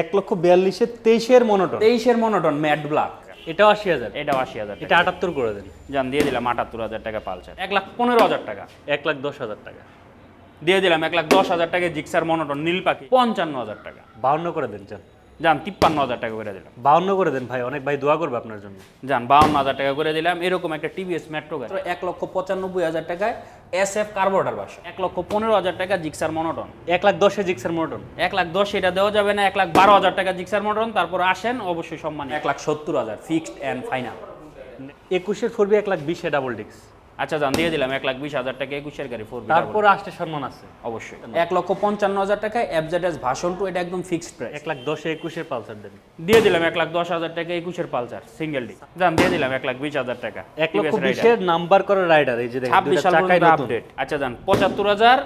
এক লক্ষ বিয়াল্লিশে তেইশের মনোটন তেইশের মনোটন ম্যাট ব্ল্যাক এটাও আশি হাজার। এটাও আশি হাজার এটা আটাত্তর করে দেন। যান দিয়ে দিলাম আটাত্তর হাজার টাকা পালসার। এক লাখ পনেরো হাজার টাকা। এক লাখ দশ হাজার টাকা। দিয়ে দিলাম এক লাখ দশ হাজার টাকা জিক্সার মনোটন নীল পাখি পঞ্চান্ন হাজার টাকা। বাউন্ন করে দিন যান যান তিপ্পান্ন হাজার টাকা করে দিলাম। বাউন্ন করে দেন ভাই অনেক ভাই দোয়া করবে আপনার জন্য। যান বাউন্ন হাজার টাকা করে দিলাম এরকম একটা টিভিএস মেট্রো গাড়ি। এক লক্ষ পঁচানব্বই হাজার টাকায় এস এফ কার্বোটার বাস। এক লক্ষ পনেরো হাজার টাকা জিক্সার মনোটন। এক লাখ দশে জিক্সার মনোটন। এক লাখ দশ এটা দেওয়া যাবে না এক লাখ বারো হাজার টাকা জিক্সার মনোটন তারপর আসেন অবশ্যই সম্মান এক লাখ সত্তর হাজার ফিক্সড অ্যান্ড ফাইনাল একুশের ফোরবি এক লাখ বিশে ডাবল ডিক্স আচ্ছা যান দিয়ে দিলাম এক লাখ বিশ হাজার টাকা একুশের গাড়ি ফোর তারপর আসতে সম্মান আছে অবশ্যই। এক লক্ষ পঞ্চান্ন হাজার টাকায় এফজেডএস ভাষণ টু এটা একদম ফিক্সড প্রাইস এক লাখ দশে একুশের পালসার দেন। দিয়ে দিলাম এক লাখ দশ হাজার টাকা একুশের পালসার সিঙ্গেল ডি যান দিয়ে দিলাম এক লাখ বিশ হাজার টাকা এক লক্ষ বিশের নাম্বার করে রাইডার এই যে দেখেন ছাব্বিশ সাল। আপডেট আচ্ছা যান পঁচাত্তর হাজার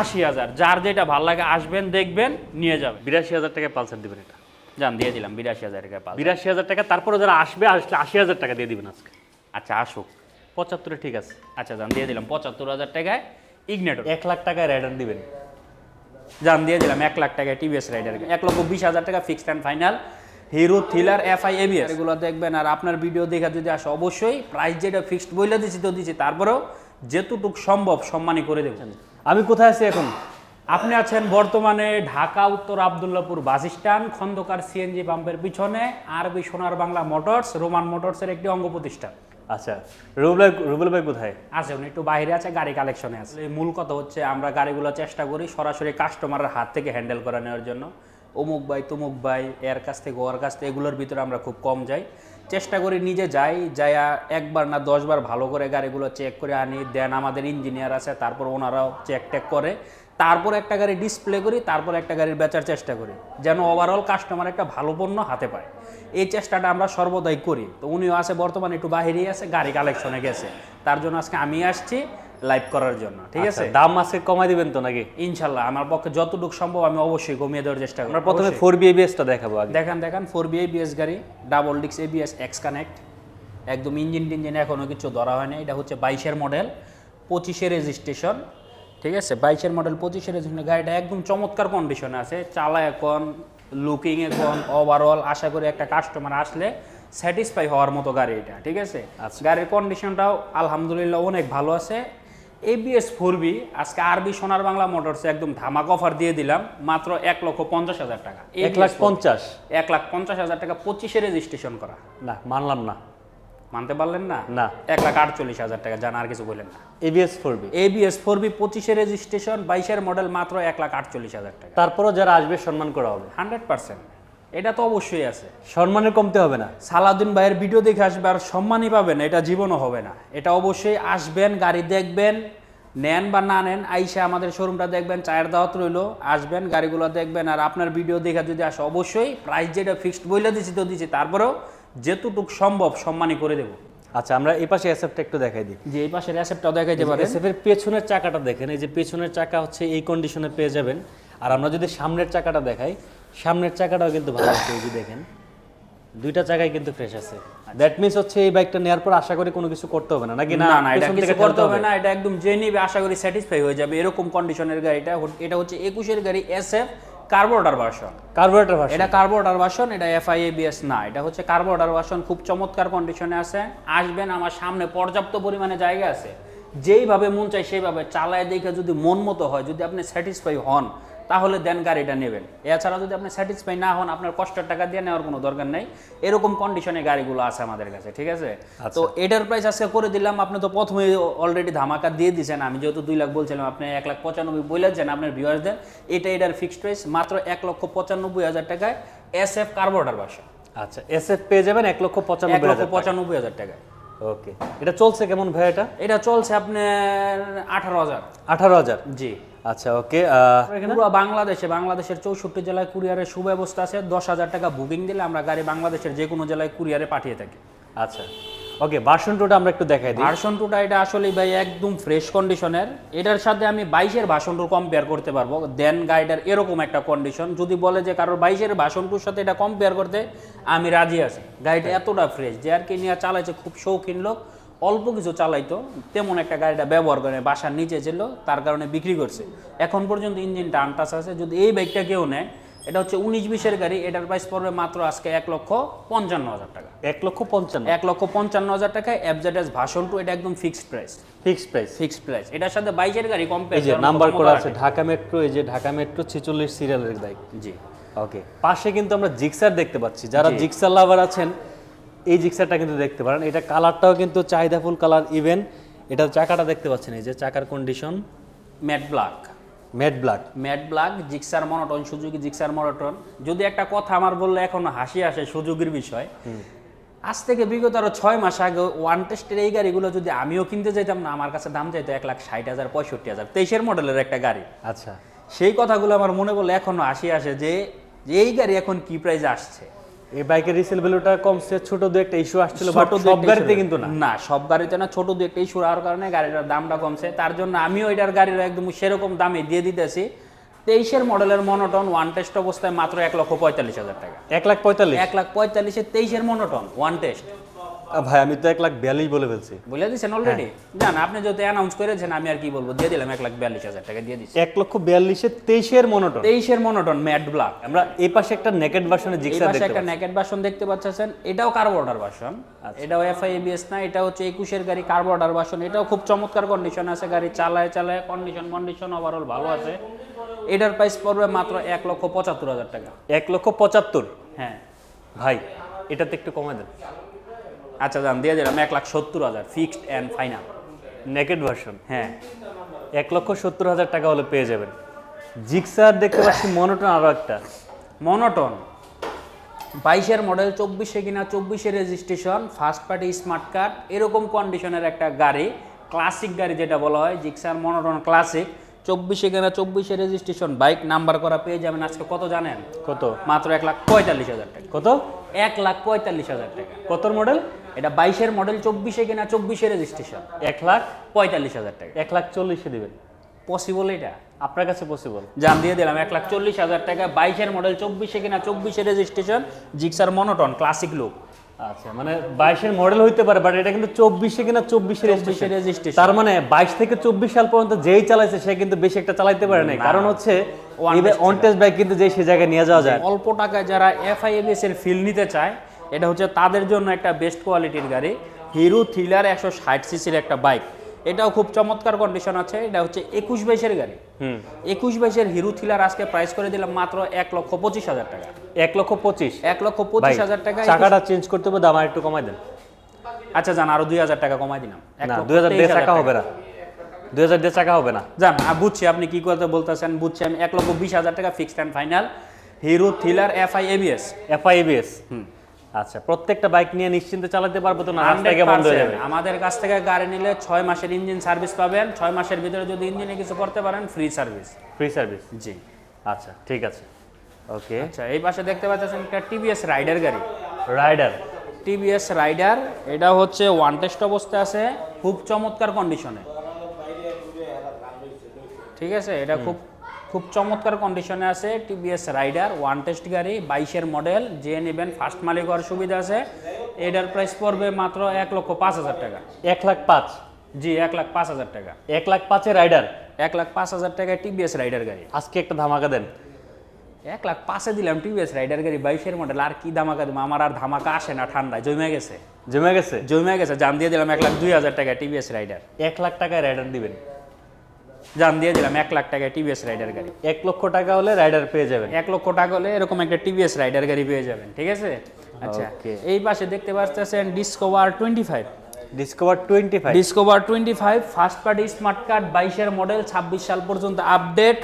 আশি হাজার যার যেটা ভালো লাগে আসবেন দেখবেন নিয়ে যাবেন বিরাশি হাজার টাকায় পালসার দিবেন এটা। যান দিয়ে দিলাম বিরাশি হাজার টাকা বিরাশি হাজার টাকা তারপরে যারা আসবে আসলে আশি হাজার টাকা দিয়ে দিবেন আজকে। আচ্ছা আসুক। পঁচাত্তরে ঠিক আছে। আচ্ছা যান দিয়ে দিলাম। পঁচাত্তর হাজার টাকায় ইগনেটর এক লাখ টাকায় রাইডার দিবেন। যান দিয়ে দিলাম এক লাখ টাকায় টিভিএস রাইডার এক লক্ষ বিশ হাজার টাকা fixed and final Hero thriller FI ABS এগুলো দেখবেন আর আপনার ভিডিও দেখা যদি আসে অবশ্যই প্রাইস যেটা ফিক্সড বইলে দিছি তো দিছি তারপরেও যেতটুক সম্ভব সম্মানই করে দেবেন আমি কোথায় আছি এখন? আপনি আছেন বর্তমানে ঢাকা উত্তর Abdullahpur bus stand Khandakar CNG পাম্পের পিছনে আরবি সোনার বাংলা মোটরস রোমান মোটরসের একটি অঙ্গ প্রতিষ্ঠান। আচ্ছা রুবেল ভাই রুবেল ভাই কোথায়? আছে উনি একটু বাইরে আছে গাড়ি কালেকশনে আছে। এই মূল কথা হচ্ছে আমরা গাড়িগুলো চেষ্টা করি সরাসরি কাস্টমারের হাত থেকে হ্যান্ডেল করে নেওয়ার জন্য। অমুক ভাই তমুক ভাই এর কাছ থেকে ওর কাছ থেকে এগুলোর ভিতরে আমরা খুব কম যাই। চেষ্টা করি নিজে যাই, যাইয়া একবার না দশবার ভালো করে গাড়িগুলো চেক করে আনি। দেন আমাদের ইঞ্জিনিয়ার আছে, তারপর ওনারাও চেক টেক করে। তারপর একটা গাড়ি ডিসপ্লে করি, তারপর একটা গাড়ির বেচার চেষ্টা করি। যেন ওভারঅল কাস্টমার একটা ভালো পণ্য হাতে পায়। এই চেষ্টাটা আমরা সর্বদাই করি। তো উনিও আছে, বর্তমানে একটু বাহিরেই আছে, গাড়ি কালেকশনে গেছে। তার জন্য আজকে আমি আসছি। লাইভ করার জন্য ঠিক আছে? আচ্ছা, দাম আজকে কমাই দিবেন তো নাকি? ইনশাল্লাহ আমার পক্ষে যতটুকু সম্ভব আমি অবশ্যই কমিয়ে দেওয়ার চেষ্টা করি আমরা প্রথমে ফোর বিএবিএসটা দেখাবো আগে। দেখান দেখান ফোর বি এবিএস গাড়ি ডাবল ডিক্স এবিএস এক্স কানেক্ট একদম ইঞ্জিন টিঞ্জিন এখনও কিছু ধরা হয়নি এটা হচ্ছে বাইশের মডেল পঁচিশে রেজিস্ট্রেশন ঠিক আছে? বাইশের মডেল পঁচিশে রেজিস্ট্রেশন গাড়িটা একদম চমৎকার কন্ডিশনে আছে চালা এখন লুকিং এখন ওভারঅল আশা করি একটা কাস্টমার আসলে স্যাটিসফাই হওয়ার মতো গাড়ি এটা ঠিক আছে? গাড়ির কন্ডিশনটাও আলহামদুলিল্লাহ অনেক ভালো আছে এবিএস ফোর বি আজকে আরবি সোনার বাংলা মোটরস একদম ধামাক অফার দিয়ে দিলাম মাত্র এক লক্ষ পঞ্চাশ হাজার টাকা। এক লাখ পঞ্চাশ? এক লাখ পঞ্চাশ হাজার টাকা পঁচিশে রেজিস্ট্রেশন করা। না মানলাম না। মানতে পারলেন না? না। এক লাখ আটচল্লিশ হাজার টাকা জানা আর কিছু বললেন না। ABS four B ABS four B পঁচিশে রেজিস্ট্রেশন বাইশের মডেল মাত্র এক লাখ আটচল্লিশ হাজার টাকা। তারপরও যারা আসবে সম্মান করা হবে। হান্ড্রেড পার্সেন্ট এটা তো অবশ্যই আছে। সম্মানের কমতে হবে না। সালাউদ্দিন ভাইয়ের ভিডিও দেখে আসবে আর সম্মানই পাবেন এটা জীবনও হবে না। এটা অবশ্যই আসবেন গাড়ি দেখবেন নেন বা না নেন আইসা আমাদের শোরুমটা দেখবেন চায়ের দাওয়াত রইল আসবেন গাড়িগুলো দেখবেন। আর আপনার ভিডিও দেখে যদি আসে অবশ্যই প্রাইস যেটা ফিক্সড বইলে দিছি তো দিছি তারপরেও যেতটুক সম্ভব সম্মানই করে দেবো। আচ্ছা আমরা এই পাশে এসএফটা একটু দেখাই দিই। যে এই পাশে রেসেপ্টটাও দেখাইতে পারেন। এসএফ এর পেছনের চাকাটা দেখেন এই যে পেছনের চাকা হচ্ছে এই কন্ডিশনে পেয়ে যাবেন। আর আমরা যদি সামনের চাকাটা দেখাই সামনের চাকাটাও কিন্তু ভালো আছে এই যে দেখেন। দুইটা চাকাই কিন্তু ফ্রেশ আছে। দ্যাট মিন্স হচ্ছে এই বাইকটা নেওয়ার পর আশা করি কোনো কিছু করতে হবে না নাকি? না না এটা কিছু করতে হবে না এটা একদম যে নিবে আশা করি স্যাটিসফাই হয়ে যাবে। এরকম কন্ডিশনের গাড়িটা এটা হচ্ছে একুশের গাড়ি S F carburettor version carburettor version এটা কার্বোর্ডার ভার্সন এটা এফআইএবিএস না এটা হচ্ছে কার্বোর্ডার ভার্সন খুব চমৎকার কন্ডিশনে আছে। আসবেন আমার সামনে পর্যাপ্ত পরিমাণে জায়গা আছে। যেইভাবে মন চাই সেইভাবে চালায় দেখে যদি মন মতো হয় যদি আপনি স্যাটিসফাই হন তাহলে দেন গাড়িটা নেবেন। এছাড়া যদি আপনি স্যাটিসফাই না হন আপনার কষ্টের টাকা দিয়ে নেওয়ার কোনো দরকার নেই। এরকম কন্ডিশনে গাড়িগুলো আছে আমাদের কাছে ঠিক আছে? তো এটার প্রাইস আজকে করে দিলাম আপনি তো প্রথমে অলরেডি ধামাকা দিয়ে দিয়েছেন আমি যেহেতু দুই লাখ বলছিলাম আপনি এক লাখ পঁচানব্বই বলেছেন আপনার ভিউয়ার্সদের এটা এটার ফিক্সড প্রাইস মাত্র এক লক্ষ পঁচানব্বই হাজার টাকায় এস এফ কার্বোর্ডার বাসা আচ্ছা এস এফ পেয়ে যাবেন এক লক্ষ পঁচানব্বই লক্ষ হাজার পঁচানব্বই হাজার টাকায়। ওকে। এটা চলছে কেমন ভাই এটা? এটা চলছে আপনার আঠারো হাজার। আঠারো হাজার? জি। আচ্ছা ওকে পুরো বাংলাদেশে বাংলাদেশের চৌষট্টি জেলায় কুরিয়ারের সুব্যবস্থা আছে। দশ হাজার টাকা বুকিং দিলে আমরা গাড়ি বাংলাদেশের যে কোনো জেলায় কুরিয়ারে পাঠিয়ে থাকি। আচ্ছা ওকে ভার্সন টুটা আমরা একটু দেখাই দিই। ভার্সন টুটা এটা আসলে ভাই একদম ফ্রেশ কন্ডিশনের এটার সাথে আমি বাইশের ভার্সন টু কম্পেয়ার করতে পারব। দেন গাড়িটার এরকম একটা কন্ডিশন যদি বলে যে কারোর বাইশের ভার্সন টুর সাথে এটা কম্পেয়ার করতে আমি রাজি আছি। গাড়িটা এতটা ফ্রেশ যে আর কি নিয়ে চালাইছে খুব শৌখিন লোক। অল্প কিছু চালাইতো তেমন একটা গাড়িটা ব্যবহার করে বাসার নিচে ছিল তার কারণে বিক্রি করছে। এখন পর্যন্ত ইঞ্জিনটা আনটাস আছে যদি এই বাইকটা কেউ নেয় এটা হচ্ছে উনিশ বিশের গাড়ি এটার প্রাইস পড়বে মাত্র আজকে এক লক্ষ পঞ্চান্ন হাজার টাকা। এক লক্ষ পঞ্চান্ন। এক লক্ষ পঞ্চান্ন হাজার টাকায় এফজেডএস ভাষণ টু এটা একদম fixed price fixed price fixed price এটার সাথে বাইশের গাড়ি কম নাম্বার করা আছে ঢাকা মেট্রো এই যে ঢাকা মেট্রো ছেচল্লিশ সিরিয়ালের বাইক জি। ওকে পাশে কিন্তু আমরা জিক্সার দেখতে পাচ্ছি। যারা জিক্সার লাভার আছেন এই জিক্সারটা কিন্তু দেখতে পারেন। এটা কালারটাও কিন্তু চাহিদাফুল কালার ইভেন এটা চাকাটা দেখতে পাচ্ছেন এই যে চাকার condition matte black matte black matte black Gixxer monotone Suzuki Gixxer monotone যদি একটা কথা আমার বললে এখন হাসি আসে সুযোগের বিষয়। আজ থেকে বিগত আরও ছয় মাস আগে ওয়ান টেস্টের এই গাড়িগুলো যদি আমিও কিনতে যেতাম না আমার কাছে দাম চাইতো এক লাখ ষাট হাজার পঁয়ষট্টি হাজার তেইশের মডেলের একটা গাড়ি। আচ্ছা। সেই কথাগুলো আমার মনে পড়লে এখনও হাসি আসে যে এই গাড়ি এখন কি প্রাইসে আসছে? এই বাইকের রিসেল ভ্যালুটা কমছে ছোট দু একটা ইস্যু আসছিল বাট সব গাড়িতে কিন্তু না। না সব গাড়িতে না ছোট দু একটা ইস্যু হওয়ার কারণে গাড়িটার দামটা কমছে। তার জন্য আমিও এটার গাড়ির একদম সেরকম দামে দিয়ে দিতেছি। তেইশের মডেলের মনোটন ওয়ান টেস্ট অবস্থায় মাত্র এক লক্ষ পঁয়তাল্লিশ হাজার টাকা। এক লাখ পঁয়তাল্লিশ। এক লাখ পঁয়তাল্লিশে তেইশের মনোটন ওয়ান টেস্ট ভাই আমি তো এক লাখ বিয়াল্লিশ বলে ফেলছি। বলে দিচ্ছেন অলরেডি জান আপনি যদি অ্যানাউন্স করেছেন আমি আর কি বলব দিয়ে দিলাম এক লাখ বিয়াল্লিশ হাজার টাকা দিয়ে দিচ্ছি এক লক্ষ বিয়াল্লিশে তেইশের মনোটন তেইশের মনোটন ম্যাট ব্ল্যাক আমরা এই পাশে একটা নেকেড ভার্সনের জিক্সার পাশে দেখতে একটা নেকেট ভার্সন দেখতে পাচ্ছেন। এটাও কার্বোর্ডার ভার্সন এটাও এফআই এবিএস না এটা হচ্ছে একুশের গাড়ি কার্বোর্ডার ভার্সন এটাও খুব চমৎকার কন্ডিশন আছে গাড়ি চালায় চালায় কন্ডিশন কন্ডিশন ওভারঅল ভালো আছে। এটার প্রাইস পড়বে মাত্র এক লক্ষ পঁচাত্তর হাজার টাকা। এক লক্ষ পঁচাত্তর? হ্যাঁ। ভাই এটাতে একটু কমে দেন। আচ্ছা দাম দিয়ে দিলাম এক লাখ সত্তর হাজার fixed and final naked version হ্যাঁ। এক লক্ষ সত্তর হাজার টাকা হলে পেয়ে যাবেন। জিক্সার দেখতে পাচ্ছি মনোটন আরও একটা। মনোটন বাইশের মডেল চব্বিশে কিনা চব্বিশে registration first party smart card এরকম কন্ডিশনের একটা গাড়ি ক্লাসিক গাড়ি যেটা বলা হয় জিক্সার মনোটন ক্লাসিক চব্বিশে কিনা চব্বিশে রেজিস্ট্রেশন বাইক নাম্বার করা পেয়ে যাবেন আজকে কত জানেন? কত? মাত্র এক লাখ পঁয়তাল্লিশ হাজার টাকা। কত? এক লাখ পঁয়তাল্লিশ হাজার টাকা। কতর মডেল এটা বাইশের মডেল চব্বিশে কিনা চব্বিশে রেজিস্ট্রেশন এক লাখ পঁয়তাল্লিশ হাজার টাকা। এক লাখ চল্লিশে দেবেন। পসিবল এটা? আপনার কাছে পসিবল জান দিয়ে দিলাম এক লাখ চল্লিশ হাজার টাকা বাইশের মডেল চব্বিশে কিনা চব্বিশে registration Gixxer monotone classic look আচ্ছা মানে বাইশের মডেল হইতে পারে বাট এটা কিন্তু চব্বিশে কিনা চব্বিশে রেজিস্ট্রেশন তার মানে বাইশ থেকে চব্বিশ সাল পর্যন্ত যেই চালাইছে সে কিন্তু বেশি একটা চালাইতে পারে নাই। কারণ হচ্ছে অন টেস্ট বাইক কিন্তু যে সে জায়গায় নিয়ে যাওয়া যায়। অল্প টাকায় যারা এফআইএবিএস এর ফিল নিতে চায় এটা হচ্ছে তাদের জন্য একটা বেস্ট কোয়ালিটির গাড়ি। হিরো থ্রিলার একশো ষাট সিসির একটা বাইক এটাও খুব চমৎকার কন্ডিশন আছে। এটা হচ্ছে একুশ বাইশের গাড়ি। একুশ বাইশের হিরো থ্রিলার আজকে প্রাইস করে দিলাম মাত্র এক লক্ষ পঁচিশ হাজার টাকা। এক লক্ষ পঁচিশ? এক লক্ষ পঁচিশ হাজার টাকা চাকাটা চেঞ্জ করতে হবে দাম একটু কমাই দেন। আচ্ছা জান আরও দুই হাজার টাকা কমাই দিলাম। দুই হাজার টাকা। হবে না। দুই হাজার দিয়ে চাকা হবে না। আ, বুঝছি আপনি কি করতে বলতেছেন? বুঝছি আমি এক লক্ষ বিশ হাজার টাকা fixed and final Hero thriller FI ABS FIBS আচ্ছা প্রত্যেকটা বাইক নিয়ে নিশ্চিন্তে চালাতে পারব তো না? গিয়ে বন্ধ হয়ে যাবে? আমাদের কাছ থেকে গাড়ি নিলে ছয় মাসের ইঞ্জিন সার্ভিস পাবেন। ছয় মাসের ভিতরে যদি ইঞ্জিনে কিছু করতে পারেন ফ্রি সার্ভিস ফ্রি সার্ভিস জি। আচ্ছা ঠিক আছে। ওকে আচ্ছা এই পাশে দেখতে পাচ্ছেন একটা টিভিএস রাইডার গাড়ি। রাইডার টিভিএস রাইডার এটা হচ্ছে ওয়ান টেস্ট অবস্থায় আছে খুব চমৎকার কন্ডিশনে ঠিক আছে এটা খুব খুব চমৎকার কন্ডিশনে আছে টিভিএস রাইডার ওয়ান টেস্ট গাড়ি বাইশের মডেল যে নেবেন ফার্স্ট মালিক হওয়ার সুবিধা আছে। এটার প্রাইস পড়বে মাত্র এক লক্ষ পাঁচ হাজার টাকা। এক লাখ পাঁচ? জি এক লাখ পাঁচ হাজার টাকা। এক লাখ পাঁচে রাইডার এক লাখ পাঁচ হাজার টাকায় টিভিএস রাইডার গাড়ি। আজকে একটা ধামাকা দেন। এক লাখ পাঁচে দিলাম টিভিএস রাইডার গাড়ি বাইশের মডেল আর কি ধামাকা দেবো? আমার আর ধামাকা আসে না ঠান্ডায় জমে গেছে। জমে গেছে? জমে গেছে জান দিয়ে দিলাম এক লাখ দুই হাজার টাকা টিভিএস রাইডার এক লাখ টাকায় রাইডার দিবেন। জান দিয়ে দিলাম এক লাখ টাকায় টিভিএস রাইডার গাড়ি। এক লক্ষ টাকা হলে রাইডার পেয়ে যাবেন। এক লক্ষ টাকা হলে এরকম একটা টিভিএস রাইডার গাড়ি পেয়ে যাবেন ঠিক আছে? আচ্ছা এই পাশে দেখতে পাচ্ছেন Discover twenty five Discover twenty five Discover twenty five first party smart card বাইশের মডেল ছাব্বিশ সাল পর্যন্ত আপডেট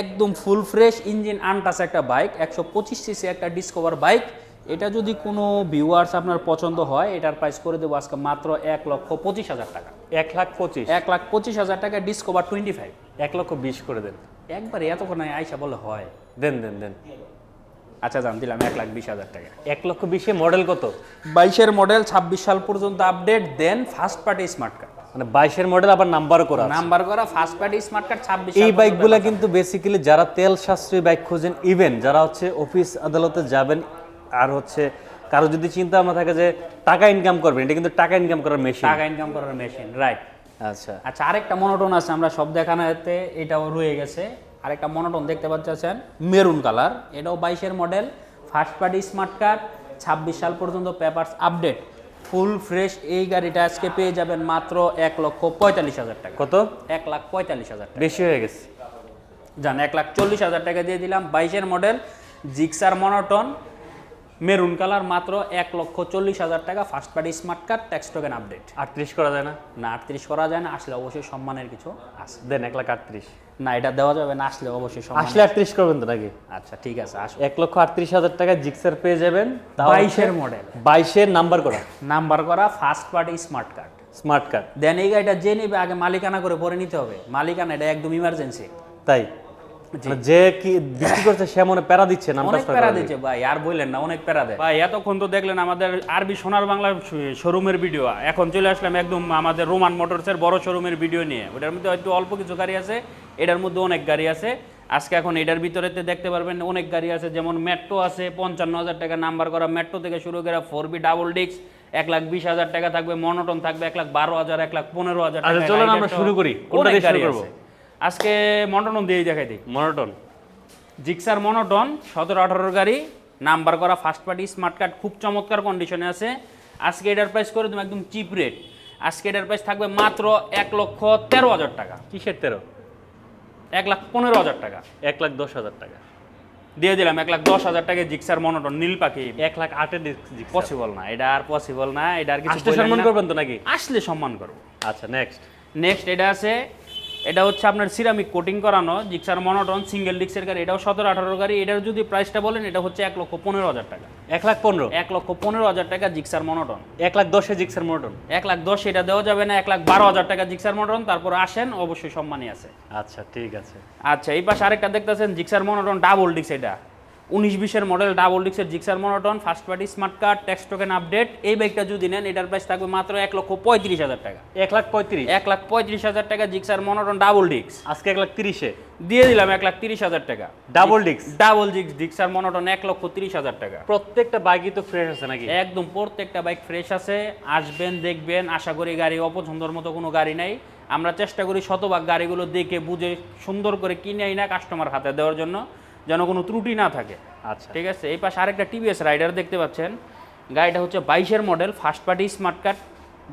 একদম ফুল ফ্রেশ ইঞ্জিন আনটাস একটা বাইক একশো পঁচিশ সিসি একটা ডিসকভার বাইক এটা যদি কোনো ভিউয়ার্স আপনার পছন্দ হয় এটার প্রাইস করে দেবো আজকে মাত্র এক লক্ষ পঁচিশ হাজার টাকা। এক লাখ পঁচিশ? এক লাখ পঁচিশ হাজার টাকা ডিসকভার টোয়েন্টি ফাইভ এক লক্ষ বিশ করে দেন। একবারে এতক্ষণ আইসা বলে হয়। দেন দেন দেন। আচ্ছা জান দিলাম এক লাখ বিশ হাজার টাকা। এক লক্ষ বিশে মডেল কত? বাইশের মডেল ছাব্বিশ সাল পর্যন্ত update then first party smart card মানে বাইশের মডেল আবার নাম্বারও করা নাম্বার করা ফার্স্ট পার্টি স্মার্ট কার্ড ছাব্বিশ এই বাইকগুলা কিন্তু বেসিক্যালি যারা তেল সাশ্রয়ী বাইক খোঁজেন ইভেন যারা হচ্ছে অফিস আদালতে যাবেন আর হচ্ছে কারও যদি চিন্তা ভাবনা থাকে যে টাকা ইনকাম করবেন এটা কিন্তু টাকা ইনকাম করার মেশিন টাকা ইনকাম করার মেশিন রাইট আচ্ছা। আচ্ছা আরেকটা মনোটন আছে আমরা সব দেখানোতে এটাও রয়ে গেছে। আরেকটা মনোটন দেখতে পাচ্ছেন মেরুন কালার এটাও বাইশের model first party smart card ছাব্বিশ সাল পর্যন্ত পেপারস আপডেট ফুল ফ্রেশ এই গাড়িটা আজকে পেয়ে যাবেন মাত্র এক লক্ষ পঁয়তাল্লিশ হাজার টাকা। কত? এক লাখ পঁয়তাল্লিশ হাজার বেশি হয়ে গেছে। যান এক লাখ চল্লিশ হাজার টাকা দিয়ে দিলাম। বাইশের model Gixxer monotone maroon colour মাত্র এক লক্ষ চল্লিশ হাজার টাকা first party smart card tax token update আটত্রিশ করা যায় না? না আটত্রিশ করা যায় না আসলে অবশ্যই সম্মানের কিছু আছে। দেন এক লাখ আটত্রিশ। না এটা দেওয়া যাবে না আসলে অবশ্যই আসলে আটত্রিশ করবেন তো নাকি? আচ্ছা ঠিক আছে আসো এক লক্ষ আটত্রিশ হাজার টাকা জিক্সার পেয়ে যাবেন বাইশের মডেল বাইশের নাম্বার করা। নাম্বার করা first party smart card smart card then এই গাড়িটা যে নেবে আগে মালিকানা করে পরে নিতে হবে। মালিকানা এটা একদম ইমার্জেন্সি তাই? যে কি বিক্রি করছে সে মনে প্যারা দিচ্ছে নামটা অনেক প্যারা দিচ্ছে ভাই আর বললেন না অনেক প্যারা দেয় ভাই এতক্ষণ তো দেখলেন আমাদের আরবি সোনার বাংলা শোরুমের ভিডিও এখন চলে আসলাম একদম আমাদের রোমান মোটরসের বড় শোরুমের ভিডিও নিয়ে ওটার মধ্যে হয়তো অল্প কিছু গাড়ি আছে এটার মধ্যে অনেক গাড়ি আছে আজকে এখন এটার ভিতরেতে দেখতে পারবেন অনেক গাড়ি আছে যেমন মেট্রো আছে পঞ্চান্ন হাজার টাকা নাম্বার করা মেট্রো থেকে শুরু করে ফোর বি ডাবল ডিক্স এক লাখ বিশ হাজার টাকা থাকবে মনোটন থাকবে এক লাখ বারো হাজার এক লাখ পনেরো হাজার আচ্ছা, টাকা। চলুন আমরা শুরু করি। কোনটা অনেক শুরু গাড়ি করব? আজকে মনোটন দিয়েই দেখাই দিই। মনোটন। জিক্সার মনোটন সতেরো আঠারোর গাড়ি নাম্বার করা ফার্স্ট পার্টি স্মার্ট কার্ড খুব চমৎকার কন্ডিশনে আছে। আজকে এটার প্রাইস করে তুমি একদম চিপ রেট আজকে এটার প্রাইস থাকবে মাত্র এক লক্ষ তেরো হাজার টাকা। কিসের তেরো? এক লাখ পনেরো হাজার টাকা। এক লাখ দশ হাজার টাকা। দিয়ে দিলাম এক লাখ দশ হাজার টাকা জিক্সার মনোটন নীল পাখি। এক লাখ আটের পসিবল না এটা আর পসিবল না এটা আর কিছু সম্মান করবেন তো নাকি? আসলে সম্মান করব। আচ্ছা নেক্সট নেক্সট এটা আছে এটা হচ্ছে আপনার সিরামিক কোটিং করানো জিক্সার মনোটন সিঙ্গেল ডিক্সের গাড়ি এটাও সতেরো আঠারো গাড়ি এটার যদি প্রাইসটা বলেন এটা হচ্ছে এক লক্ষ পনেরো হাজার টাকা। এক লাখ পনেরো? এক লক্ষ পনেরো হাজার টাকা জিক্সার মনোটন এক লাখ দশে জিক্সার মনোটন এক লাখ দশ এটা দেওয়া যাবে না এক লাখ বারো হাজার টাকা জিক্সার মনোটন তারপর আসেন অবশ্যই সম্মানই আছে। আচ্ছা ঠিক আছে। আচ্ছা এই পাশে আরেকটা দেখতেছেন জিক্সার মনোটন ডাবল ডিক্স এটা। উনিশ বিশের model double ডিক্সের Gixxer monotone first party smart card tax token update এই বাইকটা যদি নেন এটার প্রাইস থাকবে মাত্র এক লক্ষ পঁয়ত্রিশ হাজার টাকা। এক লাখ পঁয়ত্রিশ? এক লাখ পঁয়ত্রিশ হাজার টাকা জিক্সার মনোটন ডাবল ডিক্স আজকে এক লাখ তিরিশে? দিয়ে দিলাম এক লাখ তিরিশ হাজার টাকা। ডাবল ডিক্স ডাবল ডিক্স ডিক্সার মনোটন এক লক্ষ তিরিশ হাজার টাকা। প্রত্যেকটা বাইকই তো ফ্রেশ আছে নাকি? একদম প্রত্যেকটা বাইক ফ্রেশ আছে। আসবেন দেখবেন আশা করি গাড়ি অপছন্দর মতো কোনো গাড়ি নাই। আমরা চেষ্টা করি শতভাগ গাড়িগুলো দেখে বুঝে সুন্দর করে কিনে আই না কাস্টমার হাতে দেওয়ার জন্য। যেন কোনো ত্রুটি না থাকে। আচ্ছা। ঠিক আছে? এই পাশে আরেকটা টিভিএস রাইডার দেখতে পাচ্ছেন। গাড়িটা হচ্ছে বাইশের model first party smart card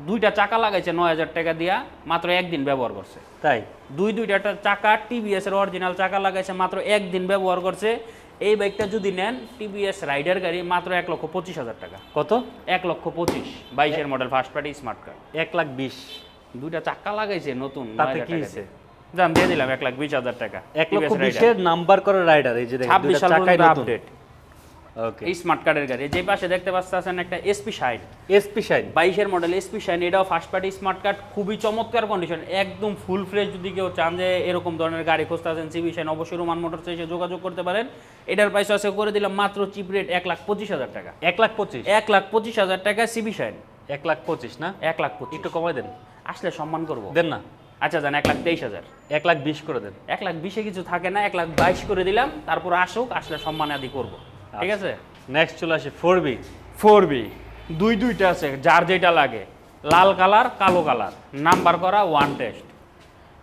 দুইটা চাকা লাগাইছে নয় হাজার টাকা দিয়া মাত্র একদিন ব্যবহার করছে। তাই? দুই দুইটা চাকা টিভিএস এর অরিজিনাল চাকা লাগাইছে মাত্র একদিন ব্যবহার করছে। এই বাইকটা যদি নেন টিভিএস রাইডার গাড়ি মাত্র এক লক্ষ পঁচিশ হাজার টাকা। কত? এক লক্ষ পঁচিশ। বাইশের model first party smart card এক লাখ বিশ। দুইটা চাকা লাগাইছে নতুন তাতে 9,000 কি হয়েছে? জান দিয়ে দিলাম এক লাখ বিশ হাজার টাকা। এক লক্ষ বিশের নাম্বার করে রাইডার এই যে ছাব্বিশ সাল পর্যন্ত আপডেট এই স্মার্ট কার্ডের গাড়ি। যে পাশে দেখতে পাচ্ছেন একটা এসপি সাইড এসপি শাইন বাইশের মডেল এসপি শাইন এটাও ফার্স্ট পার্টি স্মার্ট কার্ড খুবই চমৎকার কন্ডিশন একদম ফুল ফ্রেশ যদি কেউ চান যে এরকম ধরনের গাড়ি খুঁজতে আছেন সিবি শাইন অবশ্যই রোমান মোটরসে এসে যোগাযোগ করতে পারেন। এটার প্রাইস আছে করে দিলাম মাত্র চিপ রেট এক লাখ পঁচিশ হাজার টাকা। এক লাখ পঁচিশ? এক লাখ পঁচিশ হাজার টাকা সিবি শাইন এক লাখ পঁচিশ না? এক লাখ পঁচিশ। একটু কমাই দেন। আসলে সম্মান করব। দেন না। আচ্ছা জান এক লাখ তেইশ হাজার। এক লাখ বিশ করে দেন। এক লাখ বিশে কিছু থাকে না এক লাখ বাইশ করে দিলাম তারপর আসুক আসলে সম্মান আদি করব। ঠিক আছে? নেক্সট চলে আসে ফোর বি ফোর বি দুই দুইটা আছে যার যেটা লাগে। লাল কালার কালো কালার। নাম্বার করা ওয়ান টেস্ট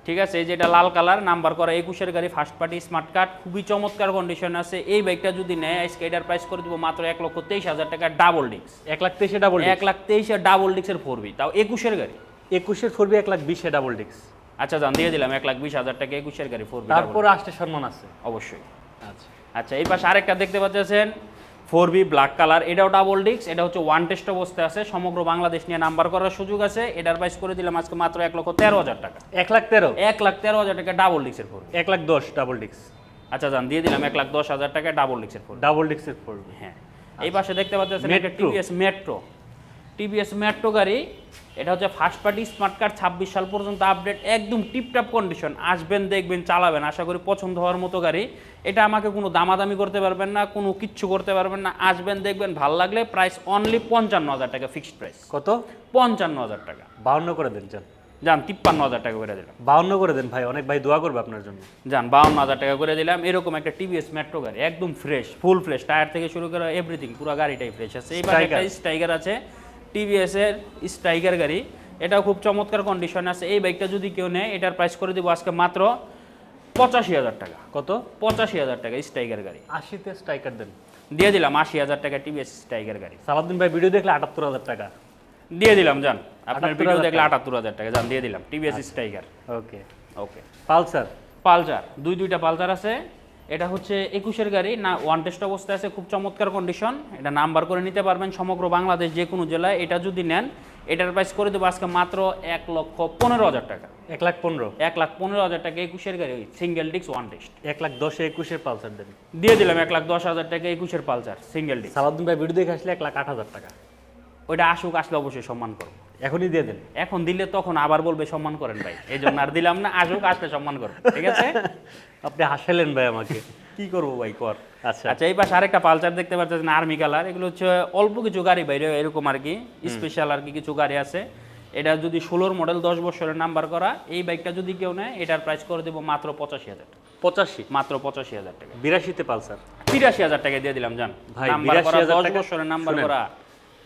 ঠিক আছে এই যেটা লাল কালার নাম্বার করা একুশের গাড়ি ফার্স্ট পার্টি স্মার্ট কার্ড খুবই চমৎকার কন্ডিশন আছে। এই বাইকটা যদি নেয় আজকে এটার প্রাইস করে দিব মাত্র এক লক্ষ তেইশ হাজার টাকা ডাবল ডিক্স এক লাখ তেইশে ডাবল এক লাখ তেইশের ডাবল ডিক্সের ফোর বি তাও একুশের গাড়ি। একুশের ফোর বি এক লাখ বিশে ডাবল ডিক্স আচ্ছা জান দিয়ে দিলাম এক লাখ বিশ হাজার টাকা একুশের গাড়ি ফোর তারপরে আসতে সম্মান আছে। অবশ্যই। আচ্ছা। আচ্ছা এই পাশে আরেকটা দেখতে পাচ্ছেন ফোর বি ব্ল্যাক কালার এটাও ডাবল ডিক্স এটা হচ্ছে ওয়ান টেস্ট অবস্থায় আছে সমগ্র বাংলাদেশ নিয়ে নাম্বার করার সুযোগ আছে এটার প্রাইস করে দিলাম আজকে মাত্র এক লক্ষ তেরো হাজার টাকা। এক লাখ তেরো? এক লাখ তেরো হাজার টাকা ডাবল ডিক্সের ফোর এক লাখ দশ ডাবল ডিক্স আচ্ছা জান দিয়ে দিলাম এক লাখ দশ হাজার টাকা ডাবল ডিক্সের ফোর ডাবল ডিক্সের ফোর হ্যাঁ এই পাশে দেখতে পাচ্ছেন টিভিএস মেট্রো টিভিএস মেট্রো গাড়ি এটা হচ্ছে ফার্স্ট পার্টি স্মার্ট কার্ড ছাব্বিশ সাল পর্যন্ত আপডেট একদম টিপটাপ কন্ডিশন আসবেন দেখবেন চালাবেন। আশা করি পছন্দ হওয়ার মতো গাড়ি। এটা আমাকে কোনো দামাদামি করতে পারবেন না কোনো কিচ্ছু করতে পারবেন না। আসবেন দেখবেন ভালো লাগলে প্রাইস অনলি পঞ্চান্ন হাজার টাকা ফিক্সড প্রাইস কত? পঞ্চান্ন হাজার টাকা। বাউন্ন করে দেন যান। যান তিপ্পান্ন হাজার টাকা করে দিলাম। বাউন্ন করে দেন ভাই। অনেক ভাই দোয়া করবে আপনার জন্য। যান বাউন্ন হাজার টাকা করে দিলাম। এরকম একটা টিভিএস মেট্রো গাড়ি একদম ফ্রেশ ফুল ফ্রেশ টায়ার থেকে শুরু করে এভরিথিং পুরো গাড়িটাই ফ্রেশ আছে। এইবার একটা। স্ট্রাইকার আছে। টিভিএস এর স্ট্রাইকার গাড়ি। এটাও খুব চমৎকার কন্ডিশন আছে। এই বাইকটা যদি কেউ নেয় এটার প্রাইস করে দিব আজকে মাত্র পঁচাশি হাজার টাকা। কত? পঁচাশি হাজার টাকা স্ট্রাইকার গাড়ি। আশিতে স্ট্রাইকার দেন। দিয়ে দিলাম আশি হাজার টাকা টিভিএস স্ট্রাইকার গাড়ি। সালাউদ্দিন ভাই ভিডিও দেখলে আটাত্তর হাজার টাকা। দিয়ে দিলাম যান আপনার ভিডিও দেখলে। আটাত্তর হাজার টাকা যান দিয়ে দিলাম TVS Striker. Okay okay Pulsar? Pulsar. দুই দুইটা পালসার আছে। এটা হচ্ছে একুশের গাড়ি না ওয়ান টেস্ট অবস্থায় আছে খুব চমৎকার কন্ডিশন এটা নাম্বার করে নিতে পারবেন সমগ্র বাংলাদেশ যে কোনো জেলায়। এটা যদি নেন এটার প্রাইস করে দেবো আজকে মাত্র এক লক্ষ পনেরো হাজার টাকা। এক লাখ পনেরো? এক লাখ পনেরো হাজার টাকা একুশের গাড়ি সিঙ্গেল ডিস্ক ওয়ান টেস্ট এক লাখ দশে একুশের পালসার দেন। দিয়ে দিলাম এক লাখ দশ হাজার টাকা একুশের পালসার সিঙ্গেল ডিস্ক সালাউদ্দিন ভাই ভিডিও দেখে আসলে এক লাখ আট হাজার টাকা। ওইটা আসুক আসলে অবশ্যই সম্মান করব। এখনই দিয়ে দেন। এখন দিলে তখন আবার বলবে সম্মান করেন ভাই। এই জন্য আর দিলাম না আসুক আসলে সম্মান করব ঠিক আছে? আপনি হাসালেন ভাই আমাকে। কি করব ভাই কর। আচ্ছা। আচ্ছা এই পাশে আরেকটা পালচার দেখতে পাচ্ছেন আর্মি কালার। এগুলো হচ্ছে অল্প কিছু গাড়ি বাইরে এরকম আর কি। স্পেশাল আর কি কিছু গাড়ি আছে। এটা যদি ষোলোর মডেল দশ বছরের নাম্বার করা এই বাইকটা যদি কেউ নেয় এটার প্রাইস করে দেবো মাত্র পঁচাশি হাজার টাকা। পঁচাশি? মাত্র পঁচাশি হাজার টাকা। বিরাশিতে পালসার? তিরাশি হাজার টাকা দিয়ে দিলাম জান। ভাই, নাম্বার 82,000 করা দশ বছরের নাম্বার করা।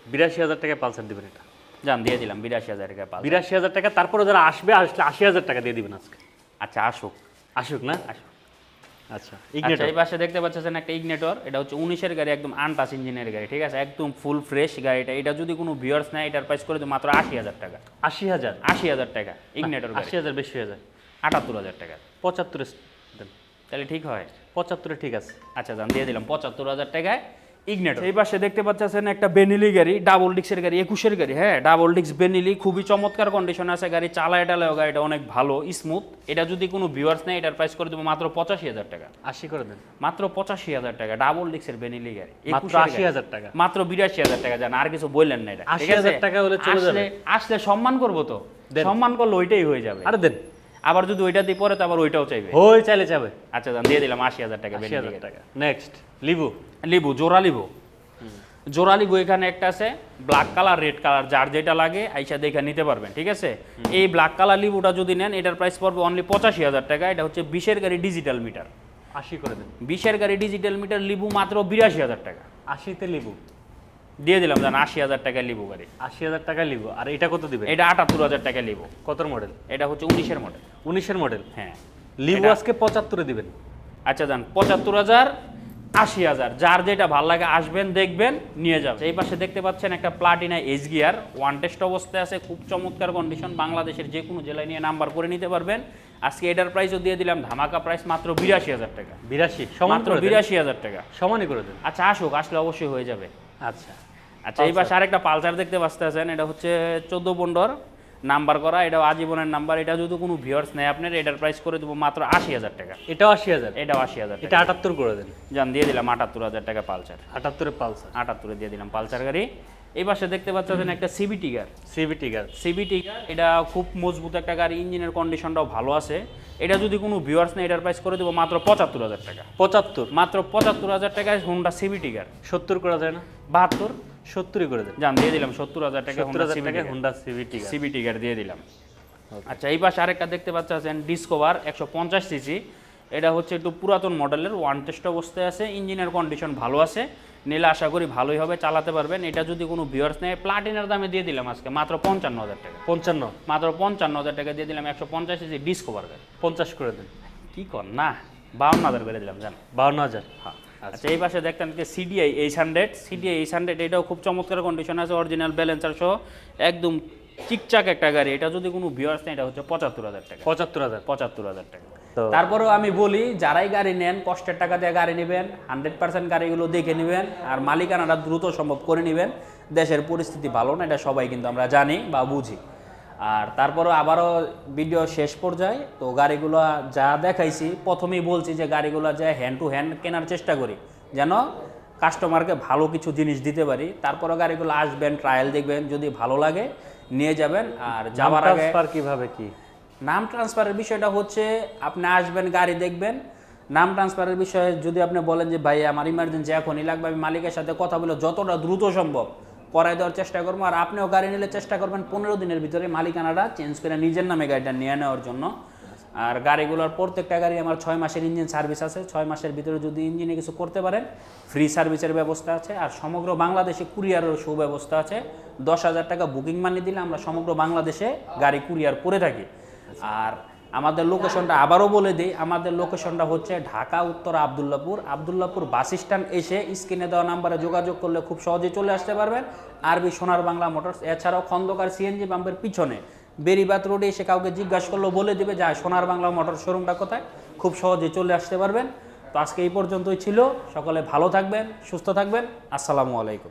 বিরাশি হাজার টাকায় পালসার দিবেন এটা। জান দিয়ে দিলাম বিরাশি হাজার টাকা পাল বিরাশি হাজার টাকা তারপরে যারা আসবে আসলে আশি হাজার টাকা দিয়ে দিবেন আজকে। আচ্ছা আসুক। আসুক না? আসুক। আচ্ছা আচ্ছা ইগনেটর এই পাশে দেখতে পাচ্ছেন একটা ইগনেটর এটা হচ্ছে উনিশের গাড়ি একদম আনটাচ ইঞ্জিনের গাড়ি ঠিক আছে? একদম ফুল ফ্রেশ গাড়িটা। এটা যদি কোনো ভিউয়ার্স নেয় এটার প্রাইস করে দেবো মাত্র আশি হাজার টাকা। আশি হাজার? আশি হাজার টাকা ইগনেটর আশি হাজার বেশি হয়ে যায়। আটাত্তর হাজার টাকা। পঁচাত্তরে তাহলে ঠিক হয়। পঁচাত্তরে ঠিক আছে। আচ্ছা দাম দিয়ে দিলাম পঁচাত্তর হাজার টাকায় ইগনেটর এই পাশে দেখতে পাচ্ছেন একটা বেনিলি গাড়ি ডাবল ডিক্সের গাড়ি একুশের গাড়ি হ্যাঁ ডাবল ডিক্স বেনিলি খুবই চমৎকার কন্ডিশন আছে গাড়ি চালায় টালায় গাড়িটা অনেক ভালো স্মুথ এটা যদি কোনো ভিউয়ার্স নেয় এটার প্রাইস করে দেবো মাত্র পঁচাশি হাজার টাকা। আশি করে দেন। মাত্র পঁচাশি হাজার টাকা ডাবল ডিক্সের বেনিলি গাড়ি মাত্র আশি হাজার টাকা। মাত্র বিরাশি হাজার টাকা জান আর কিছু বললেন না এটা 80,000 আছে? টাকা হলে চলে যাবে। আসলে- সম্মান করব তো। সম্মান করলে ওইটাই হয়ে যাবে। আরে দেন। আবার যদি ওইটা দিয়ে পরে তো আবার ওইটাও চাইবে। হই চাইলে যাবে আচ্ছা দিয়ে দিলাম আশি হাজার টাকা আশি হাজার টাকা। নেক্সট লিবু। লিবু জোড়া লিবু। জোড়া লিবু এখানে একটা আছে ব্ল্যাক কালার রেড কালার যার যেটা লাগে আইসা দেখে নিতে পারবেন ঠিক আছে? এই ব্ল্যাক কালার লিবুটা যদি নেন এটার প্রাইস পড়বে অনলি পঁচাশি হাজার টাকা এটা হচ্ছে বিশের গাড়ি ডিজিটাল মিটার আশি করে দেন। বিশের গাড়ি ডিজিটাল মিটার লিবু মাত্র বিরাশি হাজার টাকা। আশিতে লিবু। দিয়ে দিলাম জান আশি হাজার টাকা লিবু গাড়ি। আশি হাজার টাকা লিবু। আর এটা কত দিবে এটা আটাত্তর হাজার টাকা লিবু। কত মডেল এটা হচ্ছে উনিশের মডেল উনিশের মডেল হ্যাঁ। লিবু আজকে পঁচাত্তরে দিবেন। আচ্ছা যান পঁচাত্তর হাজার আশি হাজার। যার যেটা ভালো লাগে আসবেন দেখবেন নিয়ে যাবেন। এই পাশে দেখতে পাচ্ছেন একটা Platina S gear one test অবস্থায় আছে খুব চমৎকার কন্ডিশন বাংলাদেশের যে কোনো জেলায় নিয়ে নাম্বার করে নিতে পারবেন। আজকে এটার প্রাইসও দিয়ে দিলাম ধামাকা প্রাইস মাত্র বিরাশি হাজার টাকা। বিরাশি মাত্র বিরাশি হাজার টাকা। সমানই করে দেন। আচ্ছা আসুক আসলে অবশ্যই হয়ে যাবে। আচ্ছা। আচ্ছা এই পাশে আরেকটা পালসার দেখতে পাচ্ছেন এটা হচ্ছে চোদ্দ পনেরোর নাম্বার করা এটা আজীবনের নাম্বার এটা যদি কোনো ভিউয়ার্স নেয় আপনার এটার প্রাইস করে দেবো মাত্র আশি হাজার টাকা। এটাও আশি হাজার? এটাও আশি হাজার এটা আটাত্তর করে দেন। যান দিয়ে দিলাম আটাত্তর হাজার টাকা পালসার। আটাত্তরে পালসার। আটাত্তরে দিয়ে দিলাম পালসার গাড়ি। এই পাশে দেখতে পাচ্ছেন একটা CB Trigger CB Trigger CB Trigger এটা খুব মজবুত একটা গাড়ি ইঞ্জিনের কন্ডিশনটাও ভালো আছে। এটা যদি কোনো ভিউয়ার্স নেই এটার প্রাইস করে দেবো মাত্র পঁচাত্তর হাজার টাকা। পঁচাত্তর? মাত্র পঁচাত্তর হাজার টাকায় হোন্ডা সিবি টিগার সত্তর করা যায় না? বাহাত্তর? সত্তরই করে দেন। জান দিয়ে দিলাম সত্তর হাজার টাকা সত্তর হোন্ডা হাজার টাকা হুন্ডা সিবি টিগার সিবি দিয়ে দিলাম। আচ্ছা এই পাশে আরেকটা দেখতে পাচ্ছেন ডিসকভার একশো পঞ্চাশ সিসি। এটা হচ্ছে একটু পুরাতন মডেলের ওয়ান টেস্ট অবস্থায় আছে ইঞ্জিনের কন্ডিশন ভালো আছে। নিলে আশা করি ভালোই হবে চালাতে পারবেন। এটা যদি কোনো ভিউয়ার্স নেয় প্লাটিনার দামে দিয়ে দিলাম আজকে মাত্র পঞ্চান্ন হাজার টাকা। পঞ্চান্ন। মাত্র পঞ্চান্ন হাজার টাকা দিয়ে দিলাম একশো পঞ্চাশ সিসি ডিসকভার গাড়ি পঞ্চাশ করে দেন। কি কর না বাউন্ন হাজার করে দিলাম জান। বাউন্ন হাজার। হ্যাঁ। আচ্ছা। এই পাশে দেখতেন যে CDI H hundred CDI H hundred এটাও খুব চমৎকার কন্ডিশন আছে অরিজিনাল ব্যালেন্সার সহ একদম চিকচাক একটা গাড়ি। এটা যদি কোনো ভিউয়ার্স নেই এটা হচ্ছে পঁচাত্তর হাজার টাকা। পঁচাত্তর হাজার। পঁচাত্তর হাজার টাকা। তারপরেও আমি বলি যারাই গাড়ি নেন কষ্টের টাকা দিয়ে গাড়ি নেবেন হান্ড্রেড পার্সেন্ট গাড়িগুলো দেখে নেবেন আর মালিকানাটা দ্রুত সম্ভব করে নেবেন। দেশের পরিস্থিতি ভালো না এটা সবাই কিন্তু আমরা জানি বা বুঝি। আর তারপরেও আবারও ভিডিও শেষ পর্যায়ে তো গাড়িগুলো যা দেখাইছি প্রথমেই বলছি যে গাড়িগুলো যা হ্যান্ড টু হ্যান্ড কেনার চেষ্টা করি যেন কাস্টমারকে ভালো কিছু জিনিস দিতে পারি। তারপরে গাড়িগুলো আসবেন ট্রায়াল দেখবেন যদি ভালো লাগে নিয়ে যাবেন। আর যাওয়ার আগে কীভাবে কি? নাম ট্রান্সফারের বিষয়টা হচ্ছে আপনি আসবেন গাড়ি দেখবেন। নাম ট্রান্সফারের বিষয়ে যদি আপনি বলেন যে ভাই আমার ইমার্জেন্সি এখনই লাগবে আমি মালিকের সাথে কথা বলে যতটা দ্রুত সম্ভব করাই দেওয়ার চেষ্টা করব। আর আপনিও গাড়ি নিলে চেষ্টা করবেন পনেরো দিনের ভিতরে মালিকানাটা চেঞ্জ করে নিজের নামে গাড়িটা নিয়ে নেওয়ার জন্য। আর গাড়িগুলোর প্রত্যেকটা গাড়ি আমার ছয় মাসের ইঞ্জিন সার্ভিস আছে। ছয় মাসের ভিতরে যদি ইঞ্জিনে কিছু করতে পারেন ফ্রি সার্ভিসের ব্যবস্থা আছে। আর সমগ্র বাংলাদেশে কুরিয়ারের সুব্যবস্থা আছে। দশ হাজার টাকা বুকিং মানি দিলে আমরা সমগ্র বাংলাদেশে গাড়ি কুরিয়ার করে থাকি। আর আমাদের লোকেশনটা আবারও বলে দিই, আমাদের লোকেশনটা হচ্ছে ঢাকা, উত্তর আবদুল্লাপুর। আবদুল্লাপুর বাস স্ট্যান্ড এসে স্ক্রিনে দেওয়া নাম্বারে যোগাযোগ করলে খুব সহজেই চলে আসতে পারবেন। আরবি সোনার বাংলা মোটরস এছাড়াও খন্দকার সিএনজি পাম্পের পিছনে বেরিবাত রোডে এসে কাউকে জিজ্ঞাসা করলেও বলে দেবে যে সোনার বাংলা মোটর শোরুমটা কোথায়? খুব সহজেই চলে আসতে পারবেন। তো আজকে এই পর্যন্তই ছিল। সকলে ভালো থাকবেন, সুস্থ থাকবেন। আসসালামু আলাইকুম।